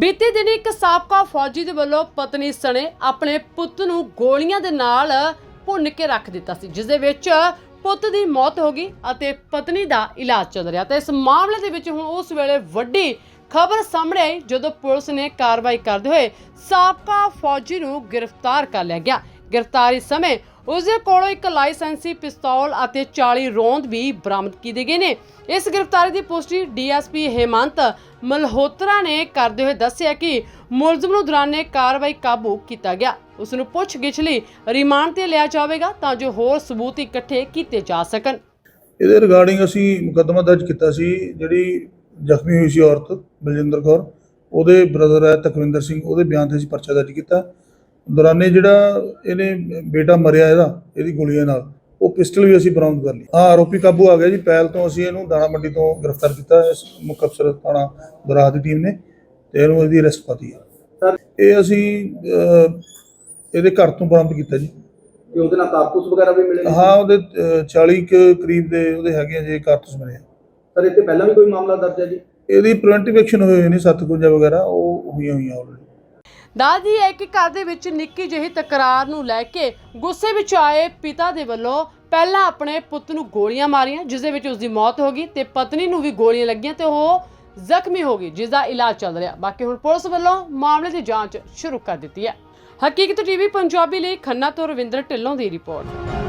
ਬੀਤੇ ਦਿਨ ਇੱਕ ਸਾਬਕਾ ਫੌਜੀ ਦੇ ਵੱਲੋਂ ਪਤਨੀ ਸਣੇ ਆਪਣੇ ਪੁੱਤ ਨੂੰ ਗੋਲੀਆਂ ਦੇ ਨਾਲ ਭੁੰਨ ਕੇ ਰੱਖ ਦਿੱਤਾ ਸੀ, ਜਿਸ ਦੇ ਵਿੱਚ ਪੁੱਤ ਦੀ ਮੌਤ ਹੋ ਗਈ ਅਤੇ ਪਤਨੀ ਦਾ ਇਲਾਜ ਚੱਲ ਰਿਹਾ। ਤਾਂ ਇਸ ਮਾਮਲੇ ਦੇ ਵਿੱਚ ਹੁਣ ਉਸ ਵੇਲੇ ਵੱਡੀ ਖਬਰ ਸਾਹਮਣੇ ਆਈ, ਜਦੋਂ ਪੁਲਿਸ ਨੇ ਕਾਰਵਾਈ ਕਰਦੇ ਹੋਏ ਸਾਬਕਾ ਫੌਜੀ ਨੂੰ ਗ੍ਰਿਫਤਾਰ ਕਰ ਲਿਆ ਗਿਆ। ਗ੍ਰਿਫਤਾਰੀ ਸਮੇਂ ਉਸ ਦੇ ਕੋਲੋਂ ਇੱਕ ਲਾਇਸੈਂਸੀ ਪਿਸਤੌਲ ਅਤੇ 40 ਰੌਂਦ ਵੀ ਬਰਾਮਦ ਕੀਤੇ ਗਏ ਨੇ। ਇਸ ਗ੍ਰਿਫਤਾਰੀ ਦੀ ਪੁਸ਼ਟੀ ਡੀਐਸਪੀ ਹੇਮੰਤ ਮਲਹੋਤਰਾ ਨੇ ਕਰਦੇ ਹੋਏ ਦੱਸਿਆ ਕਿ ਮੁਲਜ਼ਮ ਨੂੰ ਦੌਰਾਨੇ ਕਾਰਵਾਈ ਕਾਬੂ ਕੀਤਾ ਗਿਆ। ਉਸ ਨੂੰ ਪੁੱਛਗਿੱਛ ਲਈ ਰਿਮਾਂਡ ਤੇ ਲਿਆ ਜਾਵੇਗਾ ਤਾਂ ਜੋ ਹੋਰ ਸਬੂਤ ਇਕੱਠੇ ਕੀਤੇ ਜਾ ਸਕਣ। ਇਹਦੇ ਰਿਗਾਰਡਿੰਗ ਅਸੀਂ ਮੁਕੱਦਮਾ ਦਰਜ ਕੀਤਾ ਸੀ, ਜਿਹੜੀ ਜ਼ਖਮੀ ਹੋਈ ਸੀ ਔਰਤ ਬਲਜਿੰਦਰ ਕੌਰ, ਉਹਦੇ ਬ੍ਰਦਰ ਹੈ ਤਕਵਿੰਦਰ ਸਿੰਘ, ਉਹਦੇ ਬਿਆਨ ਤੇ ਅਸੀਂ ਪਰਚਾ ਦਰਜ ਕੀਤਾ। ਦੌਰਾਨੇ ਜਿਹੜਾ ਇਹਨੇ ਬੇਟਾ ਮਰਿਆ ਇਹਦਾ ਇਹਦੀ ਗੋਲੀਆਂ ਨਾਲ ਉਹ ਪਿਸਟਲ ਵੀ ਅਸੀਂ ਬਰਾਮਦ ਕਰ ਲਈ। ਹਾਂ ਆਰੋਪੀ ਕਾਬੂ ਆ ਗਿਆ ਜੀ ਪਹਿਲ ਤੋਂ ਅਸੀਂ ਇਹਨੂੰ ਦਾਣਾ ਮੰਡੀ ਤੋਂ ਗ੍ਰਿਫਤਾਰ ਕੀਤਾ ਇਸ ਮੁੱਖ ਅਫਸਰ ਥਾਣਾ ਦਰਾਹ ਦੀ ਟੀਮ ਨੇ ਤੇ ਇਹਨੂੰ ਇਹਦੀ ਅਰੈਸਟ ਪਾਤੀ ਹੈ ਇਹ ਅਸੀਂ ਇਹਦੇ ਘਰ ਤੋਂ ਬਰਾਮਦ ਕੀਤਾ ਜੀ। ਕਿ ਉਹਦੇ ਨਾਲ ਕਾਰਤੂਸ ਵਗੈਰਾ ਵੀ ਮਿਲੇ? ਹਾਂ ਉਹਦੇ ਅਹ, 40 ਕੁ ਕਰੀਬ ਦੇ ਉਹਦੇ ਹੈਗੇ ਆ ਜੀ ਕਾਰਤੂਸ ਮਿਲੇ ਆ। ਸਰ ਇੱਥੇ ਪਹਿਲਾਂ ਵੀ ਕੋਈ ਮਾਮਲਾ ਦਰਜ ਹੈ ਜੀ? ਇਹਦੀ ਪ੍ਰੀਵੈਂਟਿਵ ਐਕਸ਼ਨ ਹੋਏ ਨੇ 57 ਵਗੈਰਾ ਉਹ ਹੋਈਆਂ ਹੋਈਆਂ ਆਲਰੇਡੀ ਦੱਸਦੀ ਹੈ ਕਿ ਘਰ ਦੇ ਵਿੱਚ ਨਿੱਕੀ ਜਿਹੀ ਤਕਰਾਰ ਨੂੰ ਲੈ ਕੇ ਗੁੱਸੇ ਵਿੱਚ ਆਏ ਪਿਤਾ ਦੇ ਵੱਲੋਂ ਪਹਿਲਾਂ ਆਪਣੇ ਪੁੱਤ ਨੂੰ ਗੋਲੀਆਂ ਮਾਰੀਆਂ, ਜਿਸ ਦੇ ਵਿੱਚ ਉਸ ਦੀ ਮੌਤ ਹੋ ਗਈ ਤੇ ਪਤਨੀ ਨੂੰ ਵੀ ਗੋਲੀਆਂ ਲੱਗੀਆਂ ਤੇ ਉਹ ਜ਼ਖਮੀ ਹੋ ਗਈ, ਜਿਸ ਦਾ ਇਲਾਜ ਚੱਲ ਰਿਹਾ। ਬਾਕੀ ਹੁਣ ਪੁਲਿਸ ਵੱਲੋਂ ਮਾਮਲੇ ਦੀ ਜਾਂਚ ਸ਼ੁਰੂ ਕਰ ਦਿੱਤੀ ਹੈ। ਹਕੀਕਤ ਟੀਵੀ, ਪੰਜਾਬੀ ਲਈ ਖੰਨਾ ਤੋਂ ਰਵਿੰਦਰ ਢਿੱਲੋਂ ਦੀ ਰਿਪੋਰਟ।